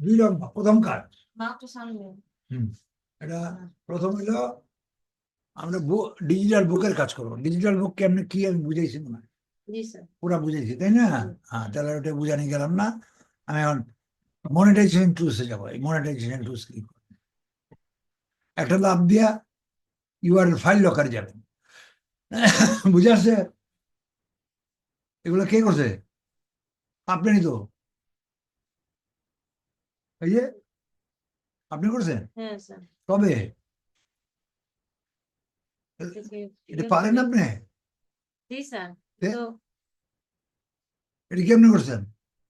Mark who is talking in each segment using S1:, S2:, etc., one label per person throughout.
S1: দুই লম্বা প্রথম কাজ এটা প্রথম হলো আমরা ডিজিটাল বুকের কাজ করব ডিজিটাল বুক কেমনে কি আমি বুঝাইছি না পুরা বুঝাইছি তাই না হ্যাঁ তাহলে ওটা বুঝানি গেলাম না আমি এখন মনিটাইজেশন টুলসে যাব এই মনিটাইজেশন টুলস কি? একটা লাভ দিয়া ইউআরএল ফাইল লকারে যাবেন বুঝে আসছে এগুলো কে করছে আপনি তো। এই যে আপনি করছেন?
S2: হ্যাঁ স্যার।
S1: কবে? এটা পারেন আপনি? এটা কেমনি করছেন?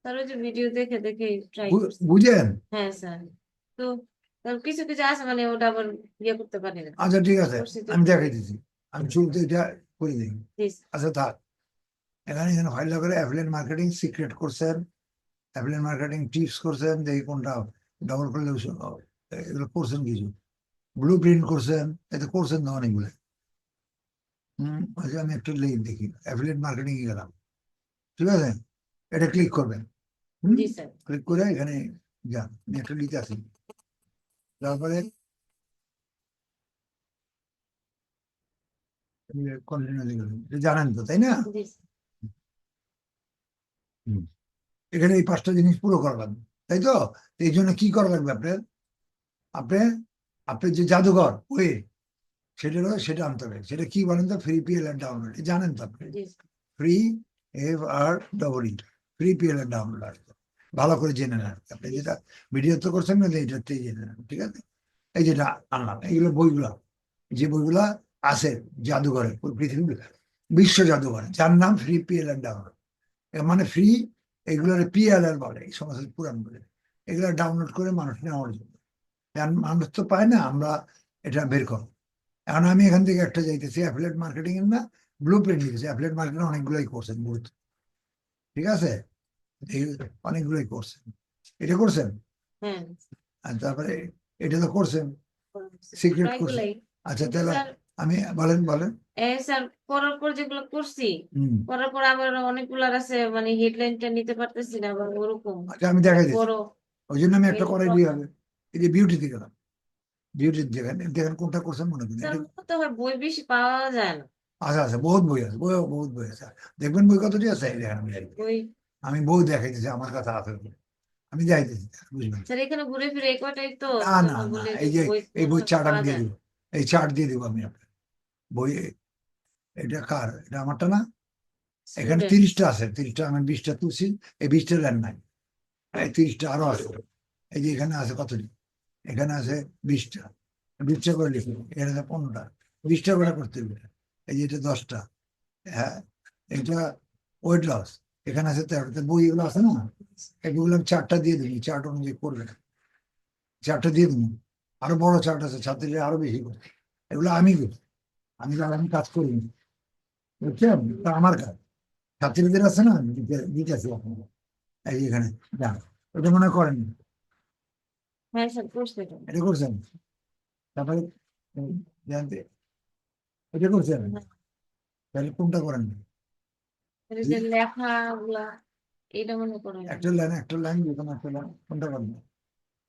S2: ওই যে ভিডিও দেখে দেখে ট্রাই
S1: বুঝেন?
S2: হ্যাঁ স্যার। তো কিছু কিছু আছে মানে ওটা আবার ইয়ে করতে পারি না।
S1: আচ্ছা ঠিক আছে। আমি দেখাই দিচ্ছি আমি শুরুতে এটা করে দিই। আচ্ছা থাক। এখানে এখানে ফাইল করে অ্যাফিলিয়েট মার্কেটিং সিক্রেট করছেন অ্যাফিলিয়েট মার্কেটিং টিপস করছেন দেখি কোনটা ডবল করলে এগুলো করছেন কিছু। ব্লু প্রিন্ট করছেন এতে করছেন তো অনেকগুলো। হম আচ্ছা আমি একটু লিঙ্ক দেখি। অ্যাফিলিয়েট মার্কেটিং গেলাম। ঠিক আছে? এটা ক্লিক করবেন? ক্লিক করে এখানে যান। আমি একটা লিখে আসি। তারপরে কন্টিনিউ জানেন তো তাই না? এখানে এই পাঁচটা জিনিস পুরো করা লাগবে তাই তো? এই জন্য কি করা লাগবে আপনার আপনি আপনার যে জাদুঘর ওয়ে সেটা হলো সেটা আনতে হবে। সেটা কি বলেন তো? ফ্রি পিএল এর ডাউনলোড জানেন তো আপনি? Free F R double E free PL এর ডাউনলোড আসবে ভালো করে জেনে নেন আপনি যেটা ভিডিও তো করছেন না এইটাতেই জেনে নেন ঠিক আছে? এই যেটা আনলাম এইগুলো বইগুলো যে বইগুলা আছে জাদুঘরে পুরো পৃথিবী বিশ্ব জাদুঘরে যার নাম ফ্রি পিএল এর ডাউনলোড মানে ফ্রি এগুলোর পিএলএল বলে এই সমস্ত পুরাণ বলে এগুলো ডাউনলোড করে মানুষ নেওয়ার জন্য। মানুষ তো পায় না আমরা এটা বের করো এখন আমি এখান থেকে একটা যাইতেছি অ্যাফিলেট মার্কেটিং এর না ব্লু প্রিন্ট লিখেছি। অ্যাফিলেট মার্কেটিং অনেকগুলোই করছেন গুরুত্ব। ঠিক আছে? অনেকগুলোই করছেন। এটা করছেন?
S2: হ্যাঁ
S1: আর তারপরে এটা তো করছেন। সিক্রেট
S2: করছেন।
S1: আচ্ছা তাহলে আমি বলেন বলেন।
S2: স্যার করার পর যেগুলো করছি করার পর আবার অনেকগুলার আছে মানে হেডলাইনটা নিতে পারতেছি না আবার ওরকম।
S1: আচ্ছা আমি দেখাই
S2: বড়
S1: ওই জন্য আমি একটা করাই দিয়ে হবে এই যে বিউটিতে গেলাম। বিউটির দেখেন দেখেন কোনটা করছেন মনে
S2: মনে হয় বই বেশি পাওয়া যায় না।
S1: আচ্ছা আচ্ছা বহুত বই আছে বই বহুত বই আছে। দেখবেন বই কতটি আছে? দেখেন আমি
S2: বই
S1: আমি বই দেখাইতেছি আমার কাছে আছে। আমি যাইতেছি বুঝবেন
S2: স্যার এখানে ঘুরে ফিরে এই কটাই তো
S1: না না এই যে এই বই চার্ট আমি দিয়ে দিব। এই চার্ট দিয়ে দিব আমি আপনার বই এটা কার? এটা আমারটা না? এখানে তিরিশটা আছে তিরিশটা আমি বিশটা তুলছি এই বিশটা ল্যান্ড নাই এই তিরিশটা আরও আছে। এই যে এখানে আছে কতটি? এখানে আছে বিশটা। বিশটা করে লিখব এখানে আছে পনেরোটা। বিশটা করে করতে হবে। এই যে এটা দশটা। হ্যাঁ এটা ওয়েট লস। এখানে আছে তেরোটা বই এগুলো আছে না? এগুলো আমি চারটা দিয়ে দিবি চার্ট অনুযায়ী করবে। চারটা দিয়ে দিবি। আরও বড় চার্ট আছে ছাত্রীরা আরও বেশি করে এগুলো আমি করি। আমি আমি কাজ করি বুঝছেন আমার কাজ। ছাত্রীদের আছে না দিতে- দিতেছি আপনাকে এই এখানে যান ওটা মনে হয় করেন
S2: হ্যাঁ এটা।
S1: করছেন? তারপরে এই জানতে? এটা করছেন? তাহলে কোনটা করেন? একটা লাইন একটা লাইন যে কোনো একটা লাইন কোনটা করেন?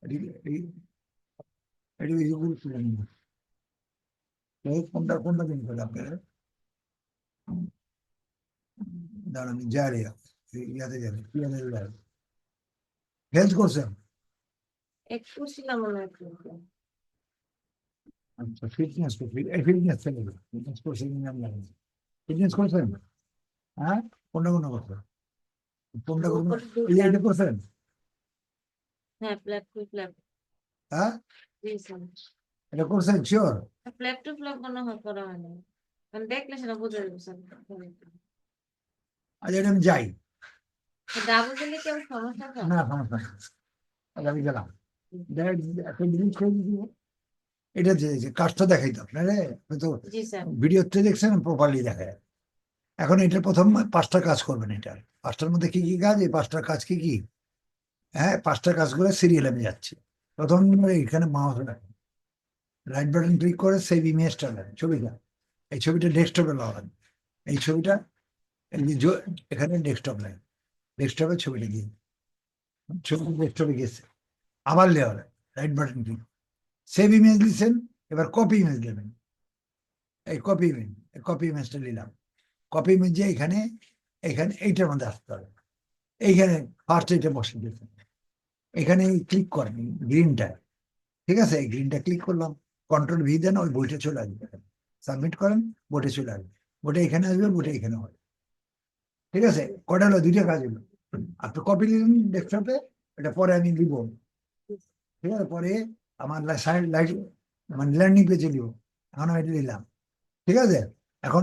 S1: এটি বেশি কোনটা কোনটা দিন করে আপনার? দাঁড়ান জারি ইয়াতে যাবে ইয়াতে হেলথ করছেন
S2: এক করছিলাম মনে হয় একটু।
S1: আচ্ছা ফিটনেস তো ফিটনেস থেকে ফিটনেস করছেন নাম লাগে ফিটনেস করছেন হ্যাঁ কোনটা কোনটা করছেন কোনটা কোনটা এটা করছেন
S2: হ্যাঁ ফ্ল্যাপ টু ফ্ল্যাপ
S1: হ্যাঁ এটা করছেন শিওর
S2: ফ্ল্যাপ টু ফ্ল্যাপ মনে হয় করা হয়নি মানে দেখলে সেটা বোঝা যাবে
S1: আচ্ছা এটা আমি যাই
S2: ডাবল দিলে কেউ সমস্যা
S1: না সমস্যা নেই। আচ্ছা, আমি গেলাম। একটা জিনিস করে দিবো। এটা যে কাজটা দেখাই তো আপনারে আপনি তো
S2: জি স্যার।
S1: ভিডিওতে দেখছেন প্রপারলি দেখায়। এখন এটা প্রথম পাঁচটা কাজ করবেন এটা। পাঁচটার মধ্যে কি কি কাজ? এই পাঁচটার কাজ কি কি? হ্যাঁ পাঁচটা কাজ করে সিরিয়াল আমি যাচ্ছি। প্রথম এখানে মাউস রাখেন রাইট বাটন ক্লিক করে সেভ ইমেজটা নেন ছবিটা। এই ছবিটা ডেস্কটপে লাগান এই ছবিটা এখানে ডেস্কটপ লাইন ডেস্কটপে ছবিটা দিয়ে ছবি ডেস্কটপে গেছে আবার layer right button click save image দিচ্ছেন এবার কপি ইমেজ দেবেন এই কপি ইমেজ কপি ইমেজটা নিলাম। কপি ইমেজ যে এখানে এখানে এইটার মধ্যে আসতে হবে। এইখানে ফার্স্ট এটা বসে দিয়েছেন। এখানে ক্লিক করেন গ্রিনটা ঠিক আছে? এই গ্রিনটা ক্লিক করলাম। কন্ট্রোল ভি দেন, ওই বইটা চলে আসবে। সাবমিট করেন বোটে চলে আসবে। বোটে এখানে আসবে বোটে এখানে হবে। ঠিক আছে? কটা হলো দুইটা কাজ হলো। আপনি কপি নিলেন ডেস্কটপে এটা পরে আমি দিব ঠিক আছে? পরে আমার লাইট মানে লার্নিং পেজে দিব এখন আমি নিলাম। ঠিক আছে? এখন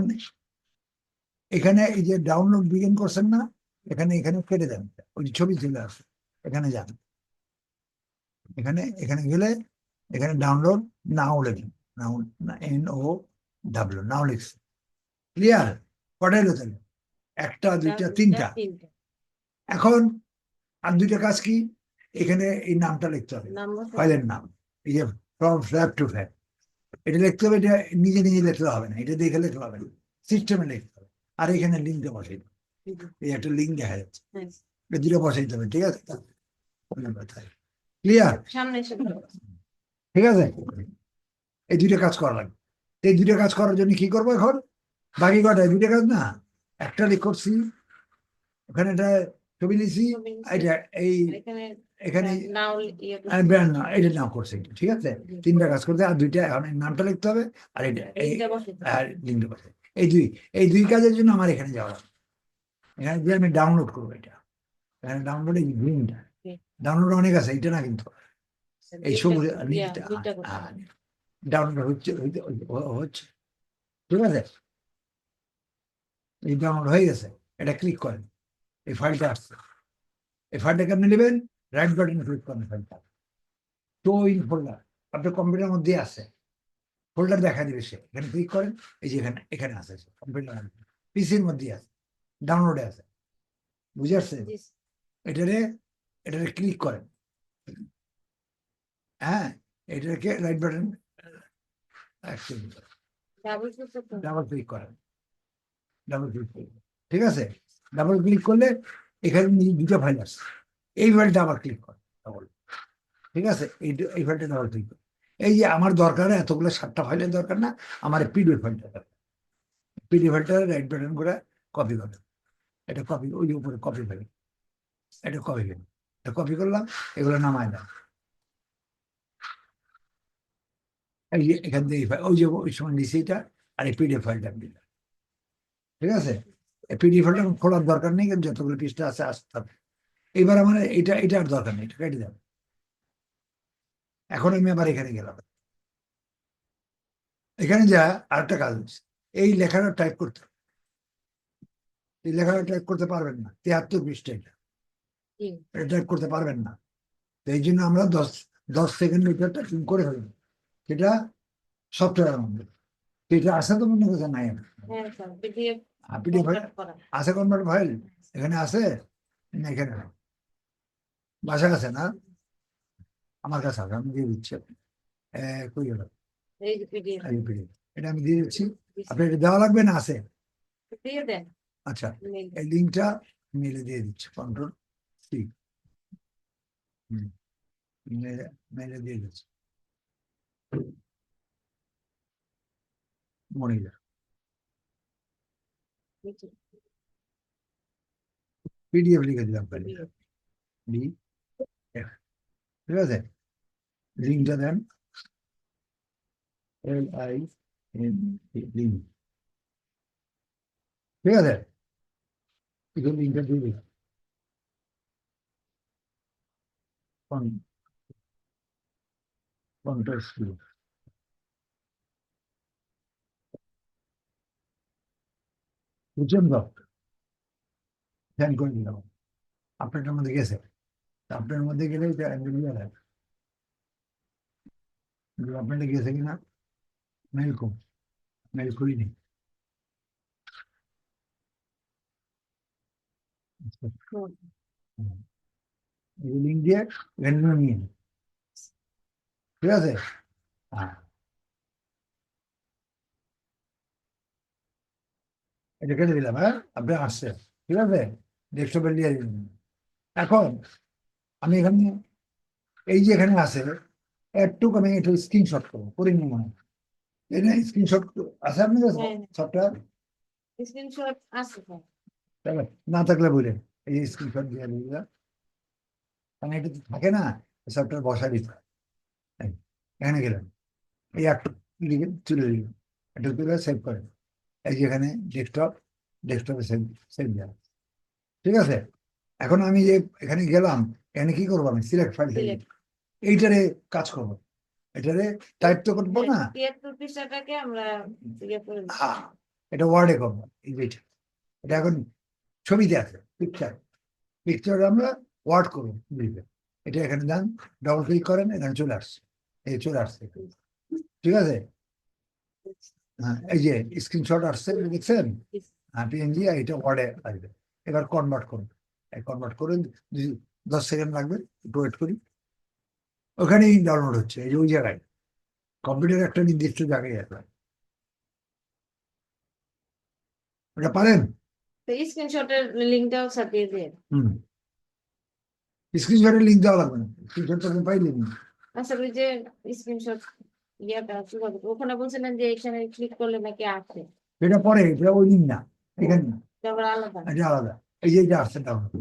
S1: এখানে এই যে ডাউনলোড বিগিন করছেন না, এখানে এখানে কেটে দেন। ওই ছবি চলে আসে এখানে যান। এখানে এখানে গেলে এখানে ডাউনলোড নাও লেখেন। নাও এন ও ডাব্লিউ নাও লিখছে ক্লিয়ার কটা এলো তাহলে একটা দুইটা তিনটা? এখন আর দুইটা কাজ কি? এখানে এই নামটা লিখতে হবে। ফাইলের নাম। এই যে ফ্রম ফ্ল্যাপ টু ফ্ল্যাপ এটা লিখতে হবে এটা নিজে নিজে লিখতে হবে না। এটা দেখে লিখতে হবে না। সিস্টেমে লিখতে হবে। আর এখানে লিঙ্কটা বসাই এই একটা লিঙ্ক দেখা যাচ্ছে। এটা দুটো বসাইতে হবে ঠিক আছে? ক্লিয়ার
S2: সামনে
S1: ঠিক আছে? এই দুইটা কাজ করা লাগবে। এই দুইটা কাজ করার জন্য কি করব এখন? বাকি কটা দুইটা কাজ না? একটা লিখ করছি ওখানে এটা ছবি নিছি এটা এই
S2: এখানে ইয়ে
S1: আমি ব্র্যান্ড না এটা নাম করছে ঠিক আছে? তিনটা কাজ করতে আর দুইটা নামটা লিখতে হবে আর এটা এই। আর লিঙ্কটা এই দুই এই দুই কাজের জন্য আমার এখানে যাওয়া এখানে দিয়ে আমি ডাউনলোড করব এটা। এখানে ডাউনলোড এই ডাউনলোড অনেক আছে এটা না কিন্তু। এই সবুজ ডাউনলোড হচ্ছে হচ্ছে ঠিক আছে এই ডাউনলোড হয়ে গেছে এটা ক্লিক করেন এই ফাইলটা আসছে এই ফাইলটা কেমনি নেবেন রাইট বাটনে ক্লিক করেন ফাইলটা তো ইন ফোল্ডার আপনার কম্পিউটার মধ্যে আছে ফোল্ডার দেখা দিবে সে। এখানে ক্লিক করেন এই যে এখানে এখানে আছে কম্পিউটার পিসির মধ্যে আছে। ডাউনলোডে আছে। বুঝে আসছে? এটারে এটারে ক্লিক করেন হ্যাঁ এটাকে রাইট বাটন
S2: ডাবল ক্লিক
S1: করেন। ডাবল ক্লিক করবেন ঠিক আছে? ডাবল ক্লিক করলে এখানে দুটো ফাইল আছে এই ফাইলটা আবার ক্লিক করেন। ডাবল ঠিক আছে? এই এই ফাইলটা ডাবল ক্লিক করেন। এই যে আমার দরকার এতগুলো সাতটা ফাইলের দরকার না আমার পিডিএফ ফাইলটা দরকার। পিডিএফ ফাইলটা রাইট বাটন করে কপি করেন। এটা কপি ওই উপরে কপি ফাইল এটা কপি ফাইল এটা কপি করলাম এগুলো নামায় দাও এই যে এখান থেকে ওই যে ওই সময় নিচে এটা আর এই পিডিএফ ফাইলটা দিলাম ঠিক আছে এই পিডিএফ ফাইলটা খোলার দরকার নেই কারণ যতগুলো পৃষ্ঠা আছে আসতে হবে এবার আমার এটা এটা আর দরকার নেই এটা কেটে যাবে এখন আমি আবার এখানে গেলাম এখানে যা আরেকটা কাজ হচ্ছে এই লেখাটা টাইপ করতে হবে। এই লেখাটা টাইপ করতে পারবেন না তিয়াত্তর পৃষ্ঠা এটা এটা টাইপ করতে পারবেন না তো এই জন্য আমরা দশ দশ সেকেন্ড এটা করে ফেলব সেটা সফটওয়্যারের মধ্যে তো এটা আসা তো মনে করছে নাই।
S2: হ্যাঁ পিডিএফ
S1: আছে কনভার্ট ফাইল এখানে আছে? না এখানে বাসা আছে না? আমার কাছে আছে আমি দিয়ে দিচ্ছি কই PDF এটা আমি দিয়ে দিচ্ছি। আপনার এটা দেওয়া লাগবে না আছে? আচ্ছা এই লিঙ্কটা মেলে দিয়ে দিচ্ছি কন্ট্রোল সি মেলে দিয়ে দিচ্ছি। মনে যা পিডিএফ লিখে দিলাম তাহলে ডি এফ ঠিক আছে লিঙ্কটা দেন এল আই এন লিঙ্ক ঠিক আছে এখানে লিঙ্কটা দিয়ে দিন কন্ট্রাস্ট বুঝছেন তো ধ্যান করে দিলাম আপনারটার মধ্যে গেছে। আপনার মধ্যে গেলে আপনারটা গেছে কিনা? মেল কম মেল করিনি লিঙ্ক দিয়ে নিয়ে। ঠিক আছে এটা কেটে দিলাম হ্যাঁ আপনি আসছে ঠিক আছে ডেস্কটপে নিয়ে এখন আমি এখানে এই যে এখানে আছে একটু আমি একটু স্ক্রিনশট করব করে নিয়ে মনে হয় এই না স্ক্রিনশট আছে আপনার কাছে। সফটওয়্যার
S2: স্ক্রিনশট আছে
S1: না থাকলে বলেন এই যে স্ক্রিনশট দিয়ে দিলাম কারণ এটা তো থাকে না সফটওয়্যার বসা দিতে এখানে গেলেন এই একটু লিখে তুলে দিলাম এটা তুলে সেভ করেন এই যে এখানে ডেস্কটপ ডেস্কটপে সেভ সেভ দেওয়া ঠিক আছে? এখন আমি যে এখানে গেলাম এখানে কি করব আমি?
S2: Select file.
S1: এইটারে কাজ করব। এটারে টাইপ তো করব না।
S2: আমরা ইয়ে
S1: এটা ওয়ার্ডে করব। এই যে এটা। এখন ছবিতে আছে পিকচার পিকচার আমরা ওয়ার্ড করব। বুঝবে এটা এখানে যান ডবল ক্লিক করেন এখানে চলে আসছে। এই চলে আসছে। ঠিক আছে? হ্যাঁ এই যে স্ক্রিনশট আসছে দেখছেন? হ্যাঁ পিএনজি এটা ওয়ার্ডে আসবে। এবার কনভার্ট করুন। কনভার্ট করে যদি দশ সেকেন্ড লাগবে একটু ওয়েট করি। ওখানেই ডাউনলোড হচ্ছে এই যে ওই জায়গায়। কম্পিউটার একটা নির্দিষ্ট জায়গায় আছে। ওটা পারেন?
S2: স্ক্রিনশটের লিঙ্কটাও ছাপিয়ে দিয়ে।
S1: হুম। স্ক্রিনশটের লিঙ্ক দেওয়া লাগবে না। স্ক্রিনশটটা আপনি পাইলেন
S2: আচ্ছা ওই যে স্ক্রিনশট ইয়েটা কীভাবে ওখানে বলছিলেন যে এখানে ক্লিক করলে নাকি আসে।
S1: এটা পরে এটা ওই লিঙ্ক না এখানে না।
S2: আলাদা।
S1: এটা আলাদা। এই যে এটা আসছে ডাউনলোড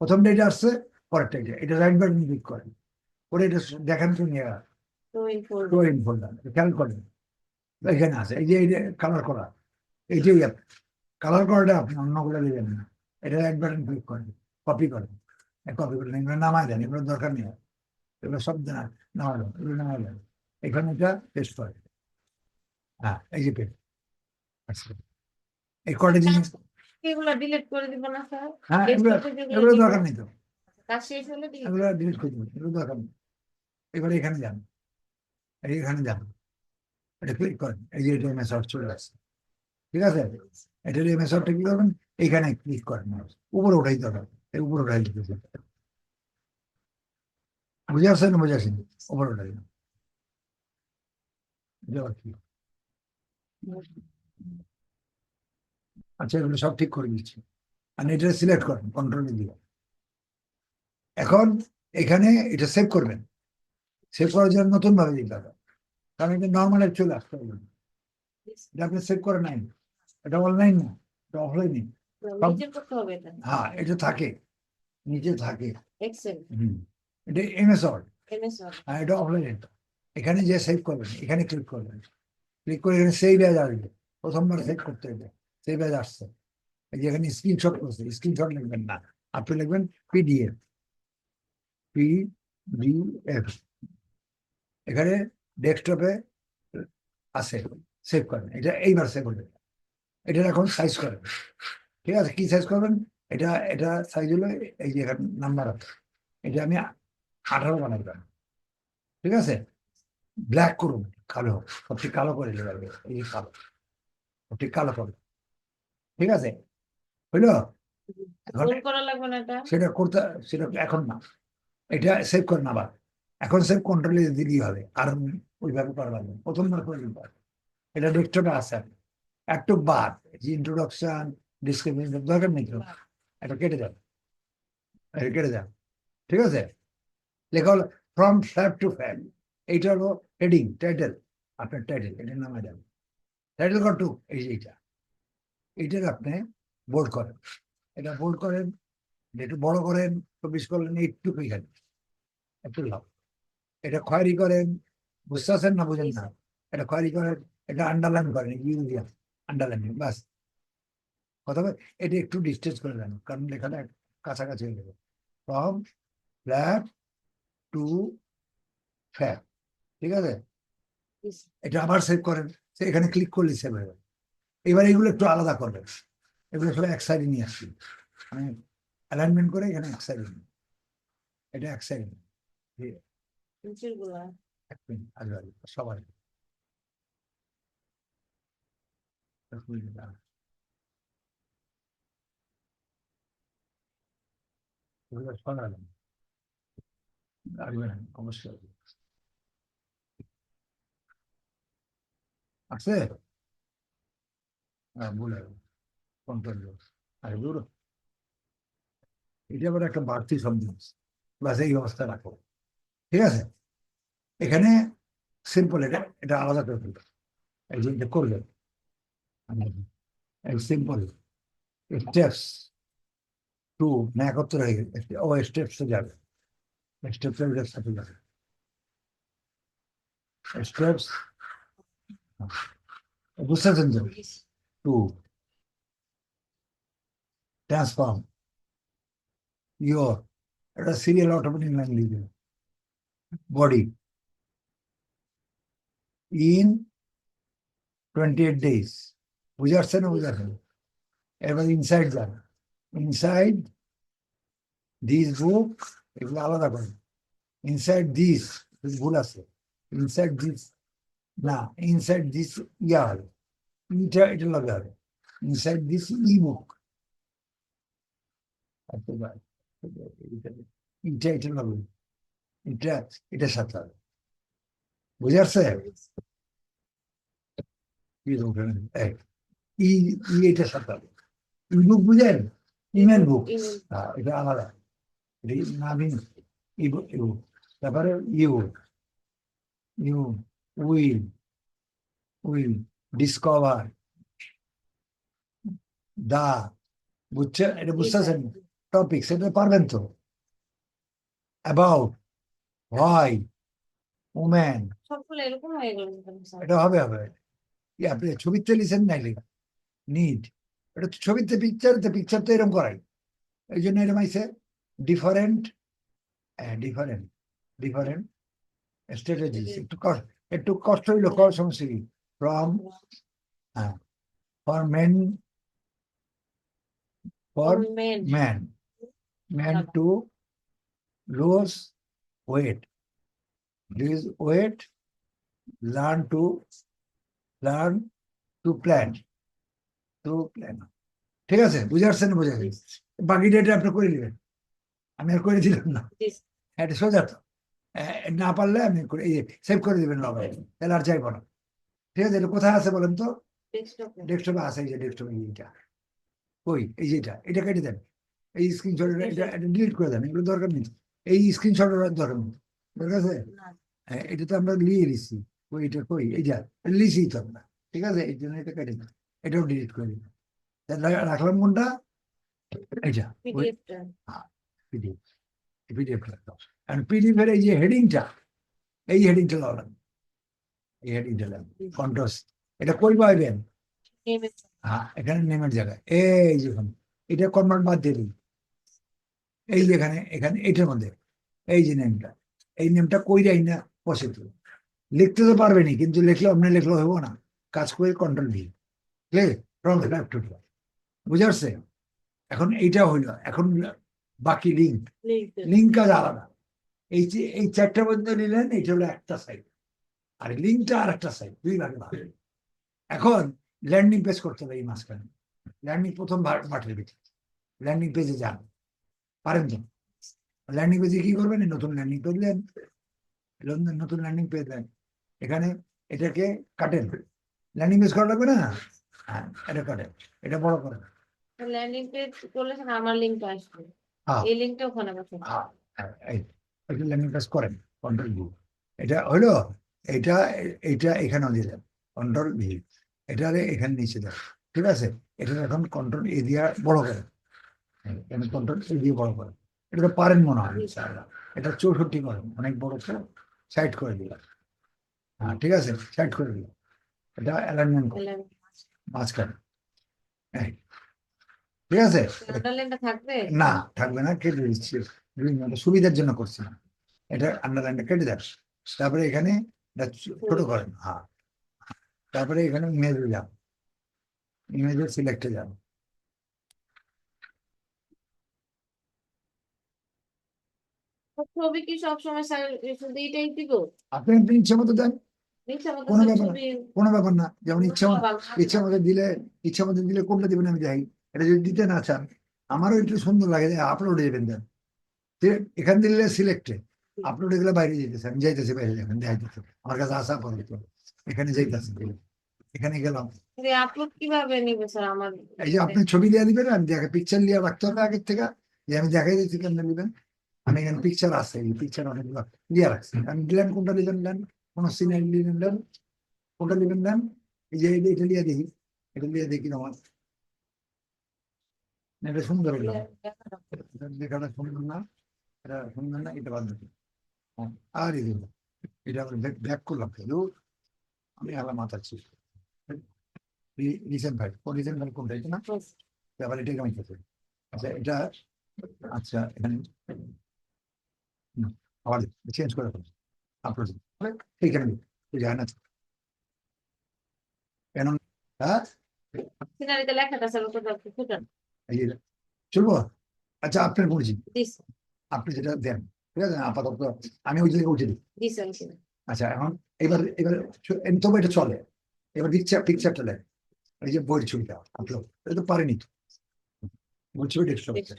S1: প্রথমটা এটা আসছে পরেরটা এটা। এটা রাইট বাটন ক্লিক করেন। করে এটা দেখেন তো নিয়ে ইন ফোল্ডার খেয়াল করেন। এখানে আছে। এই যে এটা কালার করা। এইটাই কালার করাটা আপনি অন্যগুলো দেবেন না। এটা রাইট বাটন ক্লিক করেন। কপি করেন। কপি করেন। এগুলো নামায় দেন। এগুলো দরকার নেই। এগুলো সব না নামায় দেন এগুলো নামায় দেন এখানে এটা পেস্ট করে হ্যাঁ এই যে আচ্ছা এই কটা জিনিস
S2: এগুলো ডিলিট করে দিব না স্যার
S1: হ্যাঁ এগুলো
S2: ডেস্কটপে যেগুলো
S1: এগুলো
S2: delete
S1: দরকার নেই তো
S2: কাজ শেষ হলে
S1: এগুলো ডিলিট করে দেবেন এগুলো দরকার নেই এবারে এখানে যান এটা ক্লিক করেন এই যে এটা চলে আসছে ঠিক আছে এটা কি করবেন এইখানে ক্লিক করেন উপরে ওঠাই দরকার উপরে ওঠাই দিতে বুঝে আসছেন না বুঝে আসেন। যাওয়ার কি? আচ্ছা এগুলো সব ঠিক করে দিচ্ছি আর এটা সিলেক্ট করেন কন্ট্রোলে দিয়ে এখন এখানে এটা সেভ করবেন। সেভ করার জন্য নতুন ভাবে দিতে হবে। কারণ এটা নর্মাল চলে আসতে হবে। এটা আপনি সেভ করে নাই। এটা অনলাইন না? এটা অফলাইনে হ্যাঁ এটা থাকে। নিচে থাকে। হুম। এটা এমএস ওয়ার্ড হ্যাঁ এটা অফলাইন এখানে যে সেভ করবেন এখানে ক্লিক করবেন। ক্লিক করে এখানে সেই ব্যাজ আসবে। প্রথমবার সেভ করতে হবে। সেই ব্যাজ আসছে। এই যে এখানে স্ক্রিনশট করছে স্ক্রিনশট লিখবেন না। আপনি লিখবেন পিডিএফ পিডিএফ এখানে ডেস্কটপে আছে। সেভ করেন এটা এইবার সেভ করবেন এটা এখন সাইজ করেন ঠিক আছে? কি সাইজ করবেন? এটা এটা সাইজ হলো এই যে এখানে নাম্বার আছে। এটা আমি আঠারো বানাইবেন ঠিক আছে? ব্ল্যাক করুন কালো। সবচেয়ে কালো করে নেবে এই কালো। সবচেয়ে কালো করুন ঠিক আছে?
S2: করা এটা?
S1: সেটা করতে সেটা এখন না। এটা সেভ করেন আবার। এখন সেভ কন্ট্রোলে দিলেই হবে। আর ওইভাবে করা লাগবে না। প্রথমবার করে দিতে পারবে এটা ডেস্কটপে আছে একটু বাদ। যে ইন্ট্রোডাকশন ডিসক্রিপশন দরকার নেই তো? এটা কেটে যাবে এটা কেটে যাবে ঠিক আছে? লেখা হলো ফ্রম ফ্ল্যাপ টু ফ্যান এইটা হলো হেডিং টাইটেল আপনার টাইটেল এটা নামে যাবে টাইটেল টু এই যে এইটা। এইটার আপনি বোল্ড করেন। এটা বোল্ড করেন, একটু বড় করেন, চব্বিশ করলেন এইটুকু এখানে একটু লাভ। এটা খয়েরি করেন, বুঝতে পারছেন না বুঝেন না? এটা খয়েরি করেন, এটা আন্ডারলাইন করেন ইউরিয়া আন্ডারলাইন বাস। কথা এটা একটু ডিস্টেন্স করে দেন, কারণ লেখাটা কাছাকাছি হয়ে যাবে। ফ্রম ফ্ল্যাট টু ফ্যাট ঠিক আছে? এটা আবার সেভ করেন এখানে ক্লিক করলে সেভ হয়ে যাবে। এবার এগুলো একটু আলাদা করবেন। এগুলো সব এক সাইডে নিয়ে আসছি মানে অ্যালাইনমেন্ট করে এখানে এক সাইডে এটা এক সাইডে
S2: গুলা।
S1: এক মিনিট আসবে এক মিনিট দাঁড়ান। এগুলো সরাবেন আসবে না অবশ্যই আসবে। আছে এটা আবার একটা বাড়তি শব্দ বাস এই অবস্থা রাখো ঠিক আছে এখানে সিম্পল এটা এটা আলাদা করে ফেলবে এই এটা করবে সিম্পল স্টেপস টু না একত্র হয়ে গেছে ও স্টেপস যাবে স্টেপস এর সাথে যাবে স্টেপস বুঝতে পারছেন তো টু ট্রান্সফর্ম your এটা সিরিয়াল অটোমেটিক লাইন লিখবে body in twenty eight days বুঝে আসছে না বুঝে আসছে না? এবার ইনসাইড যান ইনসাইড দিস বুক এগুলো আলাদা করে ইনসাইড দিস ভুল আছে। ইনসাইড দিস না ইনসাইড দিস ইয়া হবে। এটা এটা লাগবে হবে। ইনসাইড দিস ই বুক এটা এটা লাগবে। এটা এটা সাথে হবে। বুঝে আসছে? ই ওখানে, এই, ই ই এটা সাথে হবে। ই বুক বুঝেন ইমেল বুক. হ্যাঁ, এটা নাভিন ইউ ইউ তারপরে you you will will discover the বুঝছেন এটা বুঝতেছেন টপিক সেটা পারবেন তো অ্যাবাউট হোয়াই এটা হবে হবে আপনি ছবিতে লিখেন নাই লেখা নিড এটা তো ছবিতে পিকচার তো পিকচার তো এরকম করাই এই জন্য এরকম আইসে ডিফারেন্ট ডিফারেন্ট ডিফারেন্ট স্ট্র্যাটেজিস একটু একটু কষ্ট হইল কর কি ফ্রম হ্যাঁ for men
S2: for
S1: man man to to weight weight. Weight learn to learn to plan to plan ঠিক আছে? বুঝে আসছেন বুঝে গেছে বাকি ডেটে আপনি করে নেবেন। আমি আর করে দিলাম না। এটা সোজা তো। না পারলে আমি করে সেভ করে দিবেন লগে। তাহলে আর চাইব না। ঠিক আছে এটা কোথায় আছে বলেন তো?
S2: ডেস্কটপে
S1: আছে এই যে ডেস্কটপে এইটা। ওই এই যেটা এটা কেটে দেন। এই স্ক্রিনশট এটা ডিলিট করে দেন এগুলো দরকার নেই। এই স্ক্রিনশট দরকার নেই। দরকার আছে? হ্যাঁ, এটা তো আমরা লিয়ে দিচ্ছি ওই এটা কই? এই যা লিখি তো আমরা। ঠিক আছে? এই জন্য এটা কেটে দেন এটাও ডিলিট করে দিন রাখলাম কোনটা? এইটা
S2: পিডিএফটা
S1: পিডিএফ পিডিএফ এই যে হেডিংটা এই হেডিংটা লাগালাম এই হেডিংটা লাগালাম কন্ট্রাস এটা কই পাইবেন হ্যাঁ এখানে নেমের জায়গায় এই যে এখানে এটা কনভার্ট বাদ দিয়ে দিন এই যে এখানে এখানে এটার মধ্যে এই যে নেমটা এই নেমটা কই যাই না বসে তো লিখতে তো পারবেনি কিন্তু লিখলে অমনি লিখলে হইব না কাজ করে কন্ট্রোল রং টু বুঝে আসছে এখন এইটা হইল এখন বাকি লিঙ্ক লিঙ্ক কাজ আলাদা। এই যে এই চারটা মধ্যে নিলেন এইটা হলো একটা সাইড আর লিঙ্কটা আর একটা সাইড দুই ভাগে ভাগ। এখন ল্যান্ডিং পেজ করতে হবে এই মাঝখানে। ল্যান্ডিং প্রথম মাঠের ভিতরে। ল্যান্ডিং পেজে যান। পারেন তো? ল্যান্ডিং পেজে কি করবেন? নতুন ল্যান্ডিং পেজ লন্ডন নতুন ল্যান্ডিং পেজ দেন এখানে এটাকে কাটেন। ল্যান্ডিং পেজ করা লাগবে না? হ্যাঁ এটা কাটেন। এটা বড় করেন
S2: ল্যান্ডিং পেজ করলে আমার লিংকটা আসবে। এই লিংকটা ওখানে
S1: হ্যাঁ, হ্যাঁ, ল্যান্ডিং পেজ করেন কন্ট্রোল ভি এটা হলো এটা এটা এখানেও দিয়ে দেন কন্ট্রোল ভি এটারে এখানে নিচে দেন ঠিক আছে? এটা এখন কন্ট্রোল এ দিয়া বড় করে কন্ট্রোল এ দিয়ে বড় করে এটা তো পারেন মনে হয় এটা চৌষট্টি করেন অনেক বড় তো সাইড করে দিলাম। হ্যাঁ ঠিক আছে? সাইড করে দিলাম। এটা অ্যালাইনমেন্ট মাঝখানে। এই। ঠিক আছে? না থাকবে না কেটে দিচ্ছি। সুবিধার জন্য করছি না। এটা আন্ডারলাইনটা কেটে দেন তারপরে এখানে ছোট করেন হ্যাঁ। তারপরে এখানে ইমেজে যান ইমেজের সিলেক্টে যান
S2: ছবি কি সবসময় স্যার শুধু এইটাই দিব?
S1: আপনি আপনি ইচ্ছা মতো দেন।
S2: ইচ্ছা মতো
S1: কোনো ব্যাপার না। কোনো ব্যাপার না। যেমন ইচ্ছা ইচ্ছা মতো দিলে ইচ্ছা মতো দিলে কোনটা দিবেন আমি যাই। এটা যদি দিতে না চান আমারও একটু সুন্দর লাগে যে আপলোডে যাবেন দেন। এখান দিলে সিলেক্টে আপলোড গেলে বাইরে যেতেছে আমি যাইতেছি বাইরে যাবেন দেখাইতেছে আমার কাছে আসা পরে এখানে যাইতেছে। এখানে গেলাম।
S2: আপলোড কীভাবে নিবে স্যার আমার?
S1: এই যে আপনি ছবি দিয়ে দিবেন আমি দেখে পিকচার নিয়ে রাখতে হবে আগের থেকে। যে আমি দেখাই দিচ্ছি কেন নেবেন আমি এখানে পিকচার আছে এই পিকচার অনেকগুলো দিয়ে রাখছি। আমি দিলেন কোনটা দিলেন দেন? কোন সিনারি দিলেন দেন? কোনটা দিলেন দেন? এই যে এটা- দিয়ে দেখি। এটা দিয়ে দেখি আমার। এটা সুন্দর হলো এটা সুন্দর না এটা সুন্দর না এটা বাদ আর এই এটা আবার ব্যাক করলাম কিন্তু আমি আলা মাথাচ্ছি রিসেন্ট ভাই ও রিসেন্ট ভাই কোনটা এটা না আবার এটাকে আমি খেতে আচ্ছা এটা আচ্ছা এখানে আবার চেঞ্জ করে ফেলো আপলোড এইখানে যায় না কেন হ্যাঁ
S2: লেখাটা
S1: চলবো? আচ্ছা আপনার পরিচিত আপনি যেটা দেন ঠিক আছে? আপাতত আমি ওই জায়গায় উঠে আচ্ছা এখন এবার এবার তবে এটা চলে। এবার পিকচার পিকচারটা দেয় এই যে বইয়ের ছবিটা আপলোড এটা তো পারেনি তো। বই ছবি টেক্সট
S2: টেক্সট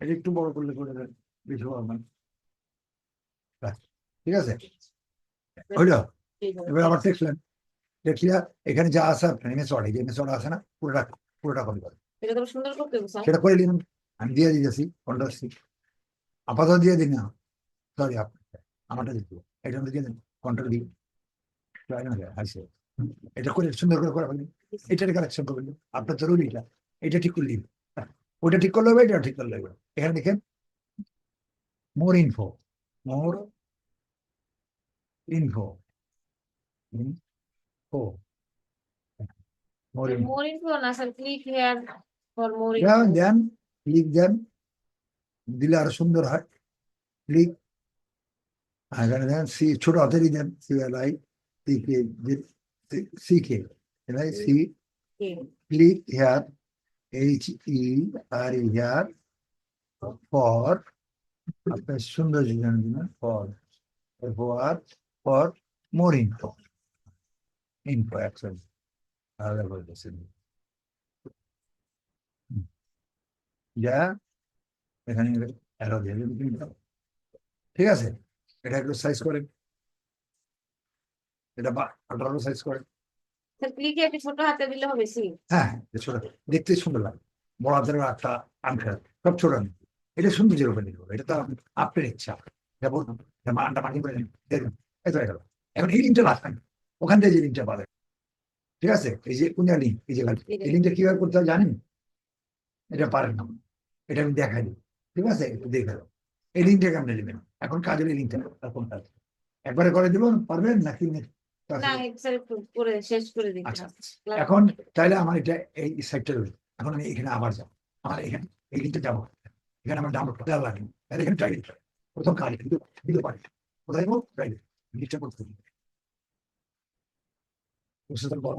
S1: এটা একটু বড় করলে করে দেন, বেশি না। ঠিক আছে? হইল? এবার আবার দেখলেন দেখলিয়া এখানে যা আছে আপনার মেসোড এই যে মেসোড আছে না পুরোটা পুরোটা করে।
S2: এটা হবে স্যার
S1: সেটা করে দিন আমি দিয়ে কন্ট্রোল সি আপাতত দিয়ে দিন না। সরি আমারটা দিতে এটা আমি দিয়ে দিন। কন্ট্রোল দিই আসে এটা করে সুন্দর করে করা এটার কালেকশন করবেন। আপনার জরুরি এটা। এটা ঠিক করলি ওটা ঠিক করলে হবে এটা ঠিক করলে হবে। এখানে দেখেন more
S2: info more info info click here for more
S1: দেন দেন ক্লিক দেন দিলে আরও সুন্দর হয়। ক্লিক এখানে দেন সি ছোট হাতেরই দেন C L I C K C K C click here R E here for, আপনার সুন্দর জীবন for for for more info info actually আলাদা করে হুম। যা, এখানে অ্যারো দিয়ে। ঠিক আছে? এটা একটু সাইজ করেন এটা আঠারো সাইজ করেন হ্যাঁ দেখতে সুন্দর লাগে। বড় সব ছোট এটা নির্ভর। এটা তো আপনার ইচ্ছা। যেমন করে এই হয়ে গেল। এখন এই লিঙ্কটা ওখান থেকে যে লিঙ্কটা ঠিক আছে? এই যে কোন লিঙ্ক এই যে এই লিঙ্কটা কীভাবে করতে হয় জানেন? এটা পারেন না। এটা আমি দেখাই দিই। ঠিক আছে? একটু দেখে দাও এই লিঙ্কটা কেমন নেবেন। এখন কাজের এই লিঙ্কটা কোনটা একবারে করে দিব পারবেন নাকি
S2: না
S1: আচ্ছা এখন তাহলে আমার এটা এই রয়েছে। এখন আমি এখানে আবার যাব। আমার এখানে এই লিঙ্কটা যাব এখানে আমার ডাউনলোড করতে লাগে তাহলে এখানে ট্রাই। প্রথম কাজ কিন্তু দিতে পারি। কোথায় যাব? ট্রাই লিস্টটা করতে বড়।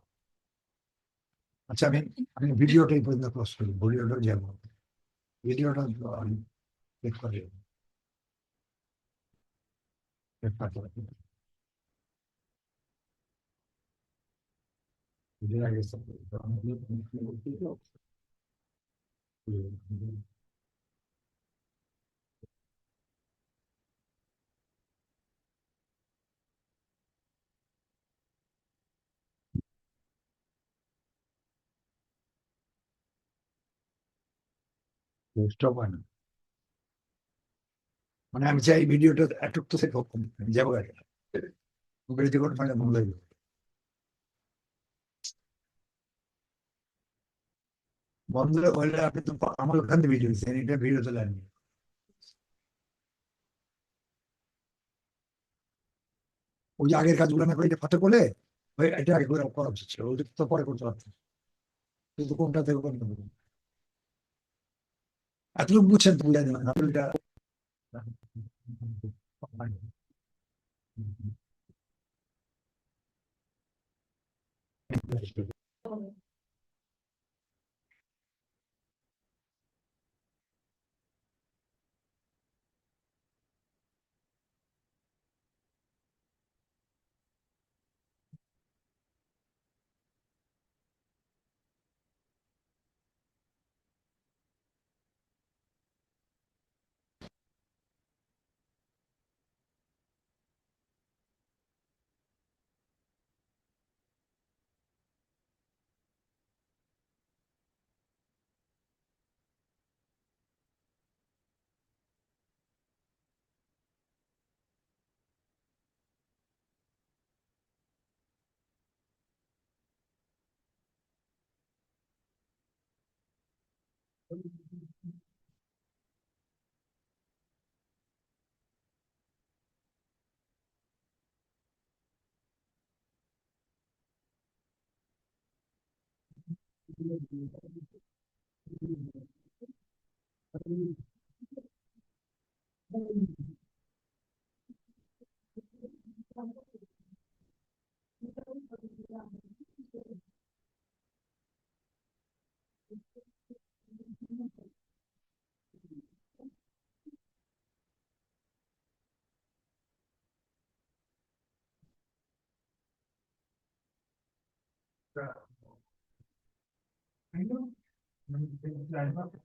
S1: আচ্ছা আমি আমি ভিডিওটাই পর্যন্ত ক্লোজ করি, ভিডিওটা যাব ভিডিওটা আমি চেক করে check করে দেবো। ভিডিও আগে সব করে দাও। আমি ভিডিও করতে যাব। হুম। মানে আমি চাই ভিডিওটা তো যাব হয়ে বন্ধ হলে আপনি আমার ভিডিও ভিডিও ওই যে আগের কাজগুলো না করে এটা করলে, ওই এটা আগে করে করা উচিত ছিল। ওইটা তো পরে করতে পারতো কিন্তু কোনটা থেকে কোনটা করব এতটুকু বুঝছেন তো বুঝা দেবেন আপনি এটা Gracias.